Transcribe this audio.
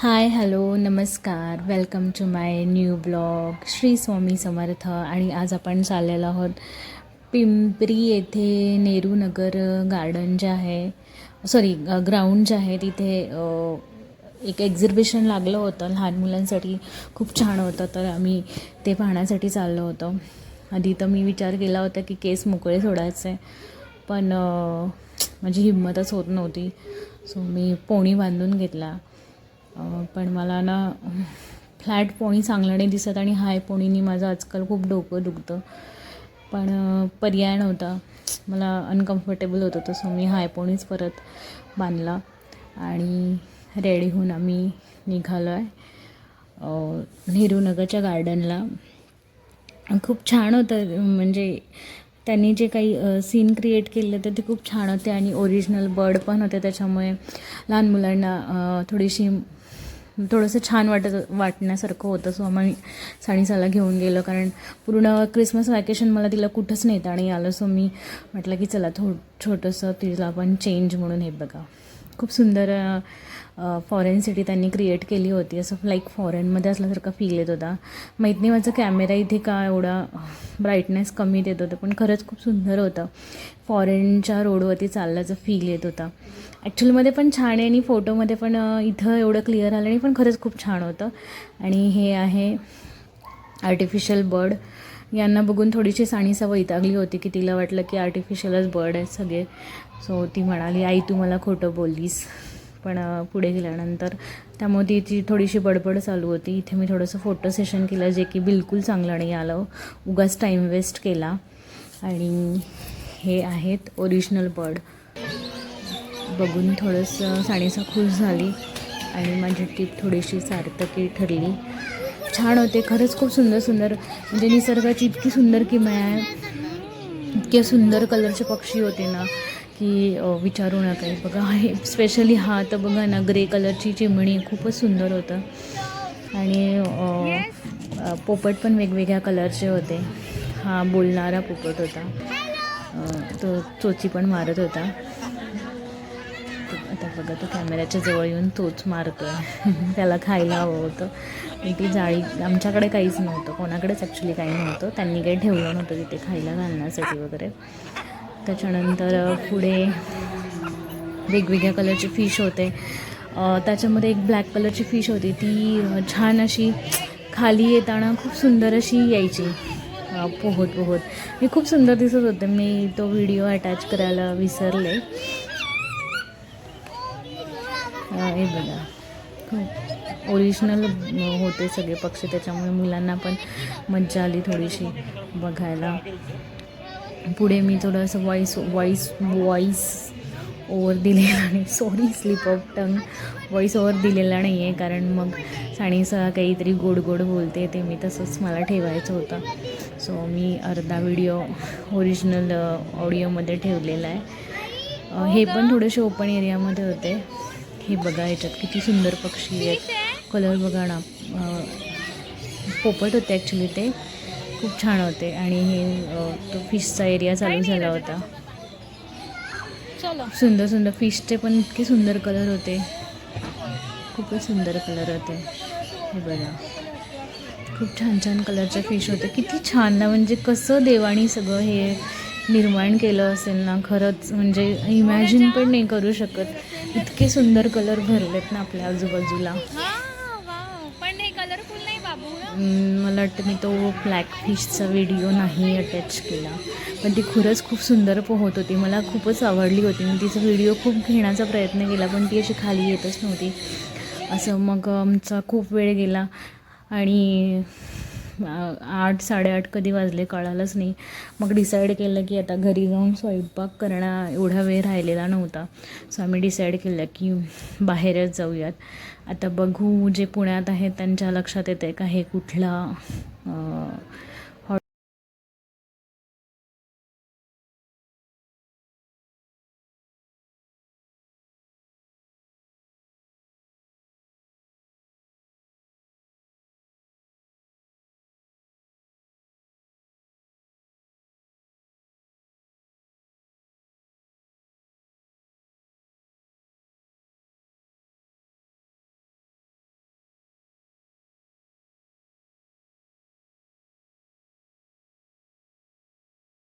हाय hello नमस्कार. Welcome to my new blog Shri Swami Samarth आणि आज आपण चाललेलो आहोत पिंपरी येथे नेहरू नगर गार्डन जे आहे सॉरी ग्राउंड जे आहे तिथे एक एक्झिबिशन लागलं होतं लहान मुलांसाठी. खूप छान होतं. तर आम्ही ते पाहण्यासाठी चाललो होतो. आधी तर मी विचार केला होता की केस मोकळे सोडायचे. पण माझी म्हणजे हिंमतच होत नव्हती. सो मी पोणी बांधून घेतला. पण मला ना फ्लॅट पोणी चांगलं नाही दिसत आणि हाय पोणीनी माझं आजकाल खूप डोकं दुखतं. पण पर्याय नव्हता. मला अनकम्फर्टेबल होत होतं सो मी हाय पोणीच परत बांधला आणि रेडी होऊन आम्ही निघालो आहे नेहरू नगरच्या गार्डनला खूप छान होतं म्हणजे त्यांनी जे काही सीन क्रिएट केले तर ते खूप छान होते आणि ओरिजिनल बर्ड पण होते त्याच्यामुळे लहान मुलांना थोडीशी थोडंसं छान वाटत वाटण्यासारखं होतं. सो आम्ही साणीसाला घेऊन गेलो. कारण पूर्ण क्रिसमस वॅकेशन मला तिला कुठंच नेता आणि आलं. सो मी म्हटलं की चला थो छोटंसं तिला पण चेंज म्हणून हे बघा. खूप सुंदर फॉरेन सिटी त्यांनी क्रिएट केली होती. असं लाईक फॉरेनमध्ये असल्यासारखा फील येत होता. माहीत नाही माझा कॅमेरा इथे का एवढा ब्राईटनेस कमी देत होतं? पण खरंच खूप सुंदर होतं. फॉरेनच्या रोडवरती चालल्याचं फील येत होता. ॲक्च्युअलमध्ये पण छान आहे आणि फोटोमध्ये पण इथं एवढं क्लिअर आलं नाही पण खरंच खूप छान होतं. आणि हे आहे आर्टिफिशियल बर्ड यांना बघून थोडीशी साणीसा वैतागली होती की तिला वाटलं की आर्टिफिशियलच बर्ड आहेत सगळे. सो ती म्हणाली आई तू मला खोटं बोललीस. पण पुढे गेल्यानंतर त्यामुळे तिची थोडीशी बडबड चालू होती. इथे मी थोडंसं फोटो सेशन केलं जे की बिलकुल चांगलं नाही आलं. उगाच टाईम वेस्ट केला. आणि हे आहेत ओरिजिनल बर्ड बघून थोडंसं साडीसा खुश झाली. आणि माझी टीप थोडीशी सार्थकी ठरली. छान होते. खरंच खूप सुंदर सुंदर. म्हणजे निसर्गाची इतकी सुंदर किमया आहे. इतके सुंदर कलरचे पक्षी होते ना की विचारू नका. बघा हे स्पेशली हा तर बघा ना ग्रे कलरची चिमणी खूपच सुंदर होतं. आणि पोपट पण वेगवेगळ्या कलरचे होते. हा बोलणारा पोपट होता. तो चोची पण मारत होता. आता बघा तो कॅमेऱ्याच्या जवळ येऊन तोच मारतो आहे त्याला खायला हवं होतं. मी ती जाळी आमच्याकडे काहीच नव्हतं. कोणाकडेच ॲक्च्युली काही नव्हतं. त्यांनी काही ठेवलं नव्हतं तिथे खायला घालण्यासाठी वगैरे. त्याच्यानंतर पुढे वेगवेगळ्या कलरचे फिश होते. त्याच्यामध्ये एक ब्लॅक कलरची फिश होती. ती छान अशी खाली येताना खूप सुंदर अशी यायची. पोहत पोहत हे खूप सुंदर दिसत होते. मी तो व्हिडिओ अटॅच करायला विसरले. हे बघा. खूप ओरिजिनल होते सगळे पक्षी त्याच्यामुळे मुलांना पण मज्जा आली थोडीशी बघायला. पुढे मी थोडंसं वॉईस वॉईस वॉईस ओवर दिलेला नाही sorry slip of tongue voice over दिलेला नाही आहे कारण मग साणीसह काहीतरी गोड गोड बोलते ते मी तसंच मला ठेवायचं होतं. सो मी अर्धा व्हिडिओ ओरिजिनल ऑडिओमध्ये ठेवलेला आहे. हे पण थोडेसे ओपन एरियामध्ये होते. हे बघा याच्यात किती सुंदर पक्षी आहेत. कलर बघा ना. पोपट होते ॲक्च्युली ते. खूप छान होते. आणि हे तो फिशचा एरिया चालू झाला होता. सुंदर सुंदर. फिशचे पण इतके सुंदर कलर होते. खूपच सुंदर कलर होते. हे बघा. खूप छान छान कलरचे फिश होते. किती छान ना. म्हणजे कसं देवाणी सगळं हे निर्माण केलं असेल ना खरंच म्हणजे इमॅजिन पण नाही करू शकत. इतके सुंदर कलर भरलेत ना आपल्या आजूबाजूला. पण मला वाटतं मी तो ब्लॅक फिशचा व्हिडिओ नाही अटॅच केला. पण ती खरंच खूप सुंदर पोहत होती. मला खूपच आवडली होती. मी तिचा व्हिडिओ खूप घेण्याचा प्रयत्न केला पण ती अशी खाली येतच नव्हती. असं मग आमचा खूप वेळ गेला आणि आठ साडेआठ कधी वाजले कळालंच नाही. मग डिसाईड केलं की आता घरी जाऊन स्वयंपाक करणं एवढा वेळ राहिलेला नव्हता. सो आम्ही डिसाईड केलं की बाहेरच जाऊयात. आता बघू जे पुण्यात आहेत त्यांच्या लक्षात येतं आहे का हे कुठला